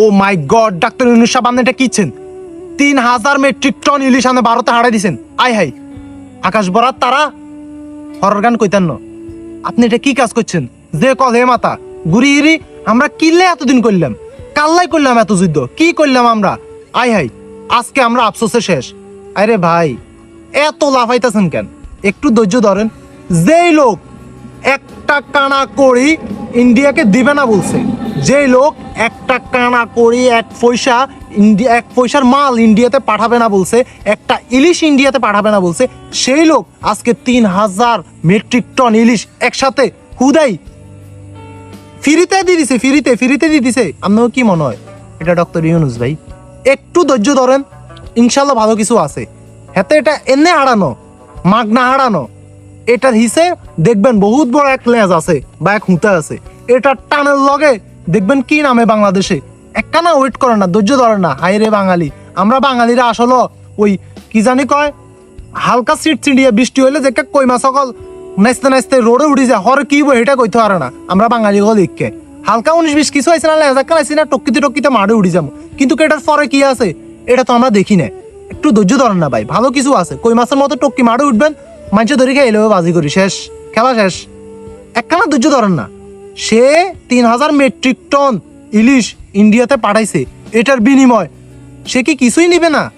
O my god, doctor Yunus সাহেব এটা kitchen তিন হাজার মেট্রিক টন ইলিশ আপনি ভারতে হারাই দিছেন। I high. আকাশ বরাত, তারা হরর গান কইতেন না আপনি এটা কি কাজ করছেন? যে কল, হে মাতা, গুড়ি হিরি আমরা কিল্লে এতদিন করলাম। কাল্লাই করলাম এত যুদ্ধ। কি করলাম আমরা? আই হাই, আজকে আমরা আফসোসে শেষ। আরে ভাই, এত লাফাইতেছেন কেন? একটু ধৈর্য ধরেন। যেই লোক একটা কানা করি ইন্ডিয়াকে দিবে না বলছে। যেই লোক একটা কানা করি, এক পয়সা ইন্ডিয়া এক পয়সার মাল ইন্ডিয়াতে পাঠাবে না বলছে, একটা ইলিশ ইন্ডিয়াতে পাঠাবে না বলছে, সেই লোক আজকে তিন হাজার মেট্রিক টন ইলিশ একসাথে হুদাই ফ্রিতে দিয়ে দিছে, ফ্রিতে ফ্রিতে দিয়ে দিছে। আপনার কি মনে হয়? এটা ডক্টর ইউনুস ভাই, একটু ধৈর্য ধরেন, ইনশাল্লাহ ভালো কিছু আছে। হাতে এটা এনে হারানো, মাগনা হারানো, এটার হিসে দেখবেন বহুত বড় এক লেজ আছে বা এক হুঁতে আছে। এটার টানের লগে দেখবেন কি নামে বাংলাদেশে? একখানা ওয়েট করে না, ধৈর্য ধরে না। হাই রে বাঙালি, আমরা বাঙালিরা আসলে ওই কি জানি কয়? হালকা সিট চিন্ডিয়ে বৃষ্টি হইলে যে কই মাছ সকল নাচতে নাচতে রোডে উঠি যায়, হর কি এটা কইতে পারে না। আমরা বাঙালি গল ইকে হালকা উনিশ বিশ কিছু হয়েছে না, লেজা কালাইছি না, টকিতে টকিতে মারে উঠি যাব। কিন্তু এটার পরে কি আছে? এটা তো আমরা দেখি না। একটু ধৈর্য ধরেন না ভাই, ভালো কিছু আছে। কই মাছের মতো টক্কি মারে উঠবেন মানুষে ধরে খেয়ে এলেও বাজি করি, শেষ, খেলা শেষ। একখানা ধৈর্য ধরেন না। সে তিন হাজার মেট্রিক টন ইলিশ ইন্ডিয়াতে পাঠাইছে, এটার বিনিময়। সে কি কিছুই নিবে না?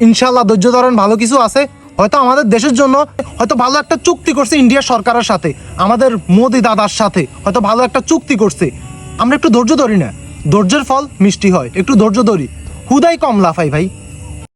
ইনশাল্লাহ ধৈর্য ধরেন, ভালো কিছু আছে। হয়তো আমাদের দেশের জন্য হয়তো ভালো একটা চুক্তি করছে ইন্ডিয়া সরকারের সাথে, আমাদের মোদি দাদার সাথে, হয়তো ভালো একটা চুক্তি করছে। আমরা একটু ধৈর্য ধরি না। ধৈর্যের ফল মিষ্টি হয়, একটু ধৈর্য ধরি। হুদাই কম লাফাই ভাই।